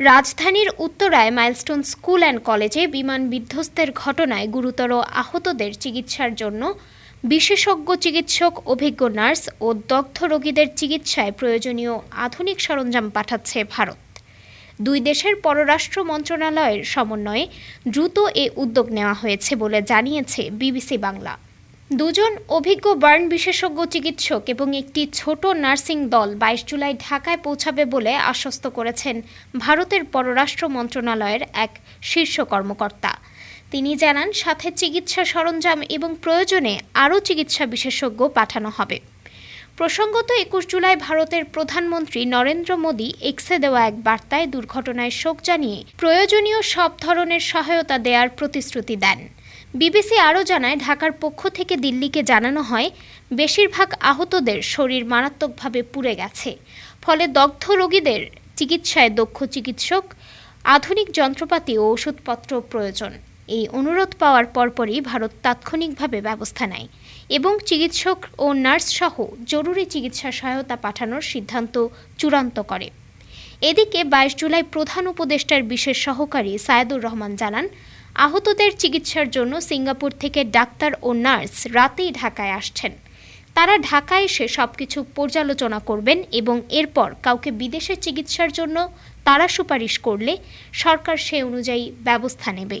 রাজধানীর উত্তরায় milestone school and কলেজে বিমান বিধ্বস্তের ঘটনায় গুরুতর আহতদের চিকিৎসার জন্য বিশেষজ্ঞ চিকিৎসক, অভিজ্ঞ নার্স ও দগ্ধ রোগীদের চিকিৎসায় প্রয়োজনীয় আধুনিক সরঞ্জাম পাঠাচ্ছে ভারত। দুই দেশের পররাষ্ট্র মন্ত্রণালয়ের সমন্বয়ে দ্রুত এ উদ্যোগ নেওয়া হয়েছে বলে জানিয়েছে বিবিসি বাংলা। দুজন অভিজ্ঞ বার্ন বিশেষজ্ঞ চিকিৎসক এবং একটি ছোট নার্সিং দল বাইশ জুলাই ঢাকায় পৌঁছাবে বলে আশ্বস্ত করেছেন ভারতের পররাষ্ট্র মন্ত্রণালয়ের এক শীর্ষ কর্মকর্তা। তিনি জানান, সাথে চিকিৎসা সরঞ্জাম এবং প্রয়োজনে আরও চিকিৎসা বিশেষজ্ঞ পাঠানো হবে। প্রসঙ্গত, একুশ জুলাই ভারতের প্রধানমন্ত্রী নরেন্দ্র মোদী এক্সে দেওয়া এক বার্তায় দুর্ঘটনায় শোক জানিয়ে প্রয়োজনীয় সব ধরনের সহায়তা দেওয়ার প্রতিশ্রুতি দেন। বিবিসি আরও জানায়, ঢাকার পক্ষ থেকে দিল্লিকে জানানো হয়, বেশিরভাগ আহতদের শরীর মারাত্মকভাবে পুড়ে গেছে। ফলে দগ্ধ রোগীদের চিকিৎসায় দক্ষ চিকিৎসক, আধুনিক যন্ত্রপাতি ও ওষুধপত্র প্রয়োজন। এই অনুরোধ পাওয়ার পরপরই ভারত তাৎক্ষণিকভাবে ব্যবস্থা নেয় এবং চিকিৎসক ও নার্স সহ জরুরি চিকিৎসা সহায়তা পাঠানোর সিদ্ধান্ত চূড়ান্ত করে। এদিকে বাইশ জুলাই প্রধান উপদেষ্টার বিশেষ সহকারী সায়েদুর রহমান জানান, আহতদের চিকিৎসার জন্য সিঙ্গাপুর থেকে ডাক্তার ও নার্স রাতেই ঢাকায় আসছেন। তারা ঢাকায় এসে সবকিছু পর্যালোচনা করবেন এবং এরপর কাউকে বিদেশে চিকিৎসার জন্য তারা সুপারিশ করলে সরকার সে অনুযায়ী ব্যবস্থা নেবে।